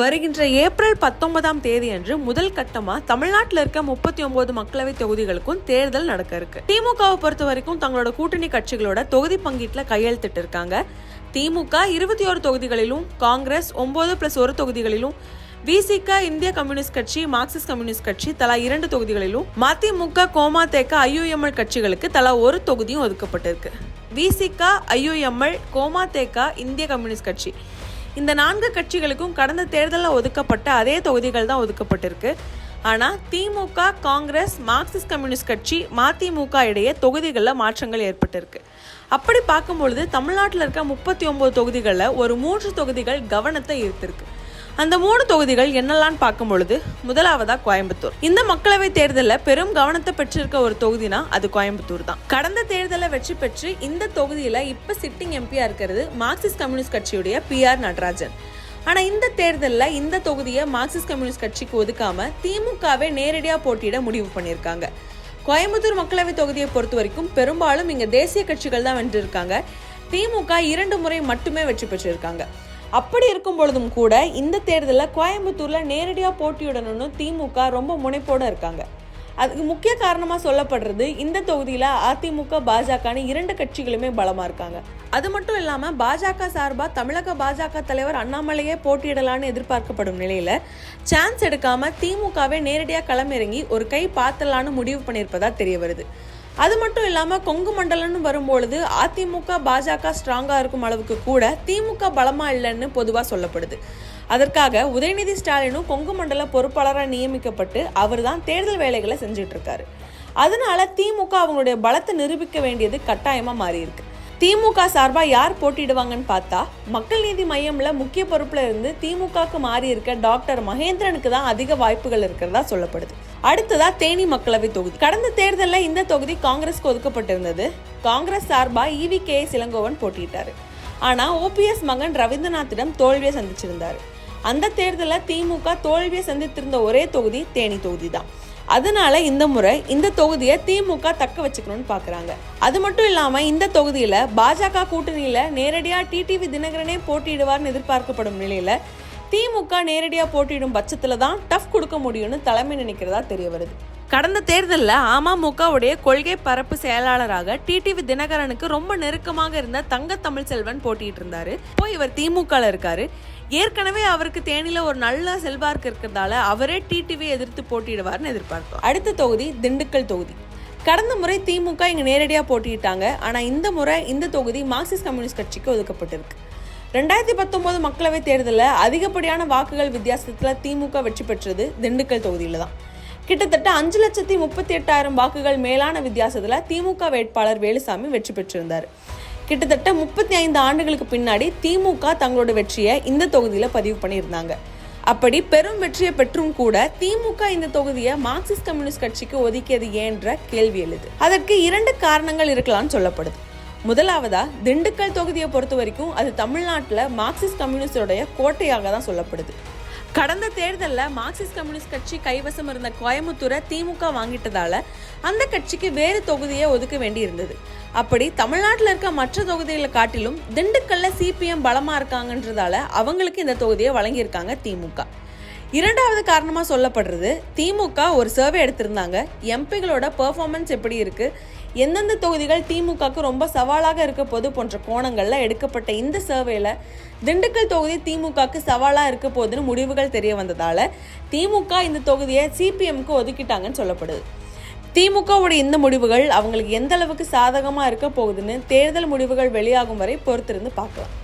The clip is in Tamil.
வருகின்ற ஏப்ரல் பத்தொன்பதாம் தேதி அன்று முதல் கட்டமா தமிழ்நாட்டில் இருக்க முப்பத்தி ஒன்பது மக்களவை தொகுதிகளுக்கும் தேர்தல் நடக்க இருக்கு. திமுகவை பொறுத்த வரைக்கும் தங்களோட கூட்டணி கட்சிகளோட தொகுதி பங்கீட்டுல கையெழுத்திட்டு இருக்காங்க திமுக இருபத்தி ஒரு தொகுதிகளிலும் காங்கிரஸ் ஒன்பது பிளஸ் ஒரு தொகுதிகளிலும் விசிக இந்திய கம்யூனிஸ்ட் கட்சி மார்க்சிஸ்ட் கம்யூனிஸ்ட் கட்சி தலா இரண்டு தொகுதிகளிலும் மதிமுக கோமாதேக ஐயுஎம்எல் கட்சிகளுக்கு தலா ஒரு தொகுதியும் ஒதுக்கப்பட்டிருக்கு. விசிக ஐயுஎம்எல் கோமாதேக இந்திய கம்யூனிஸ்ட் கட்சி இந்த நான்கு கட்சிகளுக்கும் கடந்த தேர்தலில் ஒதுக்கப்பட்ட அதே தொகுதிகள் தான் ஒதுக்கப்பட்டிருக்கு. ஆனால் திமுக காங்கிரஸ் மார்க்சிஸ்ட் கம்யூனிஸ்ட் கட்சி மதிமுக இடையே தொகுதிகளில் மாற்றங்கள் ஏற்பட்டிருக்கு. அப்படி பார்க்கும்பொழுது தமிழ்நாட்டில் இருக்க முப்பத்தி ஒம்பது தொகுதிகளில் ஒரு மூன்று தொகுதிகள் கவனத்தை ஈர்த்திருக்கு. அந்த மூணு தொகுதிகள் என்னெல்லாம் பார்க்கும் பொழுது முதலாவதா கோயம்புத்தூர். இந்த மக்களவை தேர்தலில் பெரும் கவனத்தை பெற்றிருக்க ஒரு தொகுதினா அது கோயம்புத்தூர் தான். கடந்த தேர்தலில் வெற்றி பெற்று இந்த தொகுதியில் இப்போ சிட்டிங் எம்பியா இருக்கிறது மார்க்சிஸ்ட் கம்யூனிஸ்ட் கட்சியுடைய பி ஆர் நடராஜன். ஆனால் இந்த தேர்தலில் இந்த தொகுதியை மார்க்சிஸ்ட் கம்யூனிஸ்ட் கட்சிக்கு ஒதுக்காமல் திமுகவே நேரடியாக போட்டியிட முடிவு பண்ணியிருக்காங்க. கோயம்புத்தூர் மக்களவை தொகுதியை பொறுத்த வரைக்கும் பெரும்பாலும் இங்கே தேசிய கட்சிகள் தான் வென்றிருக்காங்க. திமுக இரண்டு முறை மட்டுமே வெற்றி பெற்றிருக்காங்க. அப்படி இருக்கும் பொழுதும் கூட இந்த தேர்தலில் கோயம்புத்தூரில் நேரடியாக போட்டியிடணும்னு திமுக ரொம்ப முனைப்போடு இருக்காங்க. அதுக்கு முக்கிய காரணமாக சொல்லப்படுறது இந்த தொகுதியில் அதிமுக பாஜகன்னு இரண்டு கட்சிகளுமே பலமாக இருக்காங்க. அது மட்டும் இல்லாமல் பாஜக சார்பாக தமிழக பாஜக தலைவர் அண்ணாமலையே போட்டியிடலான்னு எதிர்பார்க்கப்படும் நிலையில் சான்ஸ் எடுக்காமல் திமுகவே நேரடியாக களமிறங்கி ஒரு கை பார்த்தலான்னு முடிவு பண்ணியிருப்பதா தெரிய வருது. அது மட்டும் இல்லாமல் கொங்கு மண்டலம்னு வரும்பொழுது அதிமுக பாஜக ஸ்ட்ராங்காக இருக்கும் அளவுக்கு கூட திமுக பலமாக இல்லைன்னு பொதுவாக சொல்லப்படுது. அதற்காக உதயநிதி ஸ்டாலினும் கொங்கு மண்டல பொறுப்பாளராக நியமிக்கப்பட்டு அவர் தான் தேர்தல் வேலைகளை செஞ்சுட்டு இருக்காரு. அதனால திமுக அவங்களுடைய பலத்தை நிரூபிக்க வேண்டியது கட்டாயமாக மாறியிருக்கு. திமுக சார்பாக யார் போட்டிடுவாங்கன்னு பார்த்தா மக்கள் நீதி மையம்ல முக்கிய பொறுப்புல இருந்து திமுகவுக்கு மாறி இருக்க டாக்டர் மகேந்திரனுக்கு தான் அதிக வாய்ப்புகள் இருக்கிறதா சொல்லப்படுது. அடுத்ததா தேனி மக்களவை தொகுதி. கடந்த தேர்தலில் இந்த தொகுதி காங்கிரஸ்க்கு ஒதுக்கப்பட்டிருந்தது. காங்கிரஸ் சார்பாக இவி கே இளங்கோவன் போட்டியிட்டாரு. ஆனா ஓபிஎஸ் மகன் ரவீந்திரநாத்திடம் தோல்வியை சந்திச்சிருந்தாரு. அந்த தேர்தலில் திமுக தோல்வியை சந்தித்திருந்த ஒரே தொகுதி தேனி தொகுதி தான். அதனால இந்த முறை இந்த தொகுதியை திமுக தக்க வச்சுக்கணும்னு பாக்குறாங்க. அது மட்டும் இல்லாம இந்த தொகுதியில பாஜக கூட்டணியில நேரடியா டிடிவி தினகரனே போட்டியிடுவார்னு எதிர்பார்க்கப்படும் நிலையில திமுக நேரடியா போட்டியிடும் பட்சத்துல தான் டஃப் கொடுக்க முடியும்னு தலைமை நினைக்கிறதா தெரிய வருது. கடந்த தேர்தலில் அமமுகவுடைய கொள்கை பரப்பு செயலாளராக டிடிவி தினகரனுக்கு ரொம்ப நெருக்கமாக இருந்த தங்க தமிழ் செல்வன் போட்டிட்டு இருந்தாரு இப்போ இவர் திமுகல இருக்காரு. ஏற்கனவே அவருக்கு தேனியில் ஒரு நல்ல செல்வாக்கு இருக்கிறதால அவரே டிடிவி எதிர்த்து போட்டியிடுவார்னு எதிர்பார்த்தோம். அடுத்த தொகுதி திண்டுக்கல் தொகுதி. கடந்த முறை திமுக இங்க நேரடியா போட்டியிட்டாங்க. ஆனா இந்த முறை இந்த தொகுதி மார்க்சிஸ்ட் கம்யூனிஸ்ட் கட்சிக்கு ஒதுக்கப்பட்டிருக்கு. ரெண்டாயிரத்தி பத்தொன்பது மக்களவை தேர்தலில் அதிகப்படியான வாக்குகள் வித்தியாசத்தில் திமுக வெற்றி பெற்றது திண்டுக்கல் தொகுதியில் தான். கிட்டத்தட்ட அஞ்சு லட்சத்தி முப்பத்தி எட்டாயிரம் வாக்குகள் மேலான வித்தியாசத்தில் திமுக வேட்பாளர் வேலுசாமி வெற்றி பெற்றிருந்தார். கிட்டத்தட்ட முப்பத்தி ஐந்து ஆண்டுகளுக்கு பின்னாடி திமுக தங்களோட வெற்றியை இந்த தொகுதியில் பதிவு பண்ணியிருந்தாங்க. அப்படி பெரும் வெற்றியை பெற்றும் கூட திமுக இந்த தொகுதியை மார்க்சிஸ்ட் கம்யூனிஸ்ட் கட்சிக்கு ஒதுக்கியது ஏன்ற கேள்வி எழுது. அதற்கு இரண்டு காரணங்கள் இருக்கலாம்னு சொல்லப்படுது. முதலாவதா திண்டுக்கல் தொகுதியை பொறுத்த வரைக்கும் அது தமிழ்நாட்டில் மார்க்சிஸ்ட் கம்யூனிஸ்டோடைய கோட்டையாக தான் சொல்லப்படுது. கடந்த தேர்தலில் மார்க்சிஸ்ட் கம்யூனிஸ்ட் கட்சி கைவசம் இருந்த கோயம்புத்தூரை திமுக வாங்கிட்டதால அந்த கட்சிக்கு வேறு தொகுதியை ஒதுக்க வேண்டி இருந்தது அப்படி தமிழ்நாட்டில் இருக்க மற்ற தொகுதிகளை காட்டிலும் திண்டுக்கல்ல சிபிஎம் பலமாக இருக்காங்கன்றதால அவங்களுக்கு இந்த தொகுதியை வழங்கியிருக்காங்க திமுக. இரண்டாவது காரணமாக சொல்லப்படுறது திமுக ஒரு சர்வே எடுத்திருந்தாங்க. எம்பிகளோட பெர்ஃபார்மன்ஸ் எப்படி இருக்குது எந்தெந்த தொகுதிகள் திமுகவுக்கு ரொம்ப சவாலாக இருக்க போது போன்ற கோணங்களில் எடுக்கப்பட்ட இந்த சர்வேல திண்டுக்கல் தொகுதி திமுகவுக்கு சவாலாக இருக்க போதுன்னு முடிவுகள் தெரிய வந்ததால் திமுக இந்த தொகுதியை சிபிஎம்க்கு ஒதுக்கிட்டாங்கன்னு சொல்லப்படுது. திமுகவுடைய இந்த முடிவுகள் அவங்களுக்கு எந்த அளவுக்கு சாதகமாக இருக்க போகுதுன்னு தேர்தல் முடிவுகள் வெளியாகும் வரை பொறுத்திருந்து பார்க்கலாம்.